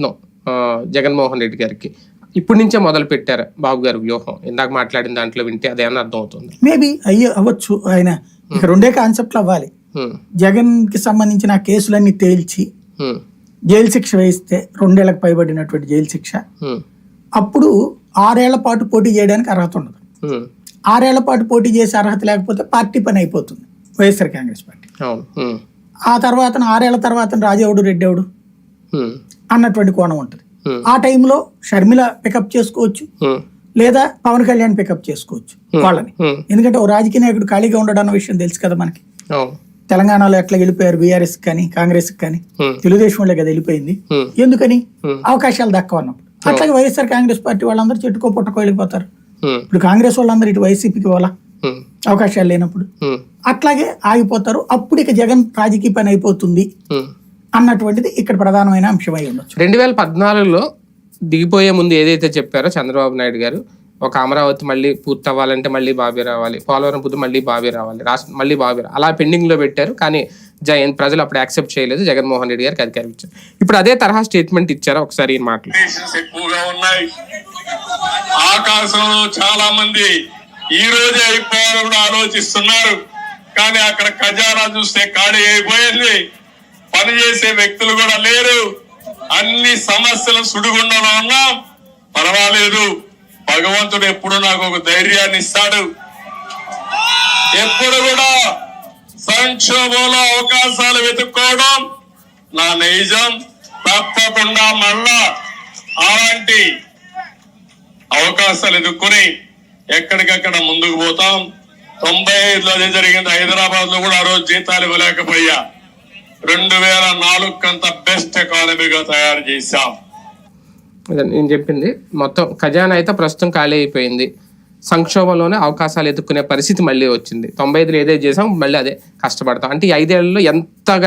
ప్రయత్నం జగన్మోహన్ రెడ్డి గారికి. ఇప్పటి నుంచే మొదలు పెట్టారు బాబు గారు వ్యూహం. ఇందాక మాట్లాడిన దాంట్లో వింటే అదేమన్నా అర్థం అవుతుంది మేబీ అయ్యే అవ్వచ్చు ఆయన. ఇక రెండే కాన్సెప్ట్లు అవ్వాలి. జగన్కి సంబంధించిన కేసులన్నీ తేల్చి జైలు శిక్ష వేయిస్తే రెండేళ్ళకు పైబడినటువంటి జైలు శిక్ష. అప్పుడు ఆరేళ్ళ పాటు పోటీ చేయడానికి అర్హత ఉండదు. ఆరేళ్ళ పాటు పోటీ చేసే అర్హత లేకపోతే పార్టీ పని అయిపోతుంది వైఎస్ఆర్ కాంగ్రెస్ పార్టీ. ఆ తర్వాత ఆరేళ్ళ తర్వాత రాజేవుడు రెడ్డేవుడు? అన్నటువంటి కోణం ఉంటుంది. ఆ టైంలో షర్మిల పికప్ చేసుకోవచ్చు. లేదా పవన్ కళ్యాణ్ పికప్ చేసుకోవచ్చు వాళ్ళని. ఎందుకంటే ఓ రాజకీయ నాయకుడు ఖాళీగా ఉండడం అన్న విషయం తెలుసు కదా మనకి. తెలంగాణలో ఎట్లా వెళ్ళిపోయారు బీఆర్ఎస్ కానీ కాంగ్రెస్ కానీ? హ్మ్, తెలుగుదేశం వాళ్ళే కదా వెళ్ళిపోయింది. ఎందుకని. అవకాశాలు దక్కవ అన్నప్పుడు. అట్లాగే వైఎస్ఆర్ కాంగ్రెస్ పార్టీ వాళ్ళందరూ చెట్టుకో పుట్టకో వెళ్ళిపోతారు. ఇప్పుడు కాంగ్రెస్ వాళ్ళందరూ ఇటు వైసీపీకి హ్మ్, అవకాశాలు లేనప్పుడు. అట్లాగే ఆగిపోతారు. అప్పుడు ఇక జగన్ రాజకీయ పని అయిపోతుంది. అన్నటువంటిది ఇక్కడ ప్రధానమైన అంశమై ఉండొచ్చు. రెండు వేల పద్నాలుగులో దిగిపోయే ముందు ఏదైతే చెప్పారో చంద్రబాబు నాయుడు గారు ఒక అమరావతి మళ్ళీ పూర్తి అవ్వాలంటే మళ్ళీ బాబీ రావాలి పోలవరం పుద్దు మళ్ళీ బాబీ రావాలి రాష్ట్ర మళ్ళీ బాబీ అలా పెండింగ్లో పెట్టారు. కానీ జగన్ ప్రజలు అప్పుడు యాక్సెప్ట్ చేయలేదు. జగన్మోహన్ రెడ్డి గారికి అధికారం ఇచ్చారు. ఇప్పుడు అదే తరహా స్టేట్మెంట్ ఇచ్చారు ఒకసారి ఈ మాటలు. ఎక్కువగా ఉన్నాయి. ఆకాశంలో చాలా మంది ఈ రోజే అయిపోవాలని కూడా ఆలోచిస్తున్నారు. కానీ అక్కడ ఖజానా చూస్తే ఖాళీ అయిపోయింది. పనిచేసే వ్యక్తులు కూడా లేరు. అన్ని సమస్యలు సుడిగుండంలో ఉన్నాం. పర్వాలేదు. భగవంతుడు ఎప్పుడు నాకు ఒక ధైర్యాన్ని ఇస్తాడు. ఎప్పుడు కూడా సంక్షోభంలో అవకాశాలు వెతుక్కోవడం నా నైజం. తప్పకుండా మళ్ళా అలాంటి అవకాశాలు ఎదుర్కొని ఎక్కడికక్కడ ముందుకు పోతాం. తొంభై ఐదులో అదే జరిగింది. హైదరాబాద్లో కూడా ఆ రోజు జీతాలు ఇవ్వలేకపోయా. రెండు వేల నాలుగు కంత బెస్ట్ ఎకానమీగా తయారు చేశాం. నేను చెప్పింది. మొత్తం ఖజానా అయితే ప్రస్తుతం ఖాళీ అయిపోయింది. సంక్షోభంలోనే అవకాశాలు ఎదుర్కొనే పరిస్థితి మళ్ళీ వచ్చింది. తొంభై ఐదులో ఏదైతే చేసాం మళ్ళీ అదే కష్టపడతాం. అంటే ఈ ఐదేళ్ళలో ఎంతగా